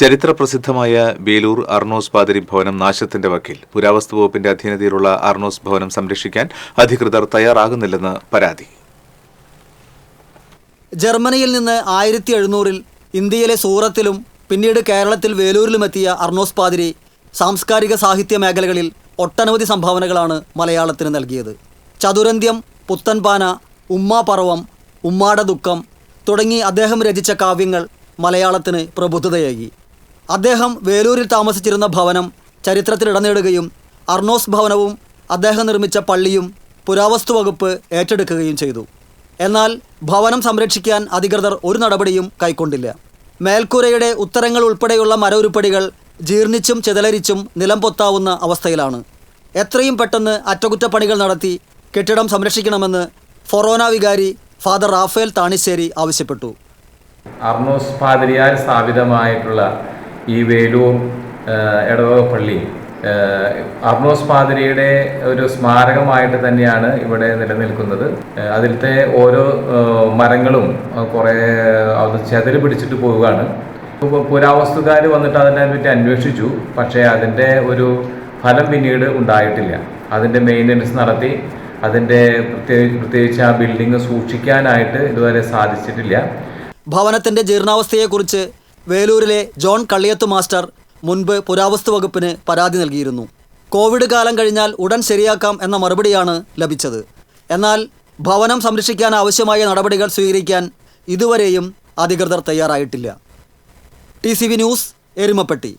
ചരിത്രപ്രസിദ്ധമായ ബേലൂർ അർണോസ് പാതിരി ഭവനം നാശത്തിന്റെ വക്കിൽ. പുരാവസ്തു വകുപ്പിന്റെ അധീനതയിലുള്ള അർണോസ് ഭവനം സംരക്ഷിക്കാൻ അധികൃതർ തയ്യാറാകുന്നില്ലെന്ന് പരാതി. ജർമ്മനിയിൽ നിന്ന് ആയിരത്തി എഴുന്നൂറിൽ ഇന്ത്യയിലെ സൂറത്തിലും പിന്നീട് കേരളത്തിൽ വേലൂരിലുമെത്തിയ അർണോസ് പാതിരി സാംസ്കാരിക സാഹിത്യ മേഖലകളിൽ ഒട്ടനവധി സംഭാവനകളാണ് മലയാളത്തിന് നൽകിയത്. ചതുരന്ത്യം പുത്തൻപാന ഉമ്മാപർവം ഉമ്മാട ദുഃഖം തുടങ്ങി അദ്ദേഹം രചിച്ച കാവ്യങ്ങൾ മലയാളത്തിന് പ്രബുദ്ധതയേകി. അദ്ദേഹം വേലൂരിൽ താമസിച്ചിരുന്ന ഭവനം ചരിത്രത്തിൽ ഇടനേടുകയും അർണോസ് ഭവനവും അദ്ദേഹം നിർമ്മിച്ച പള്ളിയും പുരാവസ്തു വകുപ്പ് ഏറ്റെടുക്കുകയും ചെയ്തു. എന്നാൽ ഭവനം സംരക്ഷിക്കാൻ അധികൃതർ ഒരു നടപടിയും കൈക്കൊണ്ടില്ല. മേൽക്കൂരയുടെ ഉത്തരങ്ങൾ ഉൾപ്പെടെയുള്ള മരവുരുപ്പടികൾ ജീർണിച്ചും ചിതലരിച്ചും നിലം പൊത്താവുന്ന അവസ്ഥയിലാണ്. എത്രയും പെട്ടെന്ന് അറ്റകുറ്റപ്പണികൾ നടത്തി കെട്ടിടം സംരക്ഷിക്കണമെന്ന് ഫൊറോന വികാരി ഫാദർ റാഫേൽ താണിശ്ശേരി ആവശ്യപ്പെട്ടു. അർണോസ് പാതിരിയാൽ സ്ഥാപിതമായിട്ടുള്ള ഈ വേലൂർ എടവക പള്ളി അർണോസ് പാതിരിയുടെ ഒരു സ്മാരകമായിട്ട് തന്നെയാണ് ഇവിടെ നിലനിൽക്കുന്നത്. അതിലത്തെ ഓരോ മരങ്ങളും കുറേ അത് ചെതൽ പിടിച്ചിട്ട് പോവുകയാണ്. പുരാവസ്തുകാർ വന്നിട്ട് അതിനെ പറ്റി അന്വേഷിച്ചു. പക്ഷേ അതിന്റെ ഒരു ഫലം പിന്നീട് ഉണ്ടായിട്ടില്ല. അതിന്റെ മെയിന്റനൻസ് നടത്തി അതിന്റെ പ്രത്യേകിച്ച് പ്രത്യേകിച്ച് ആ ബിൽഡിംഗ് സൂക്ഷിക്കാനായിട്ട് ഇതുവരെ സാധിച്ചിട്ടില്ല. ഭവനത്തിന്റെ ജീർണാവസ്ഥയെക്കുറിച്ച് വേലൂരിലെ ജോൺ കള്ളിയത്ത് മാസ്റ്റർ മുൻപ് പുരാവസ്തു വകുപ്പിന് പരാതി നൽകിയിരുന്നു. കോവിഡ് കാലം കഴിഞ്ഞാൽ ഉടൻ ശരിയാക്കാം എന്ന മറുപടിയാണ് ലഭിച്ചത്. എന്നാൽ ഭവനം സംരക്ഷിക്കാൻ ആവശ്യമായ നടപടികൾ സ്വീകരിക്കാൻ ഇതുവരെയും അധികൃതർ തയ്യാറായിട്ടില്ല. T news Erumapetty.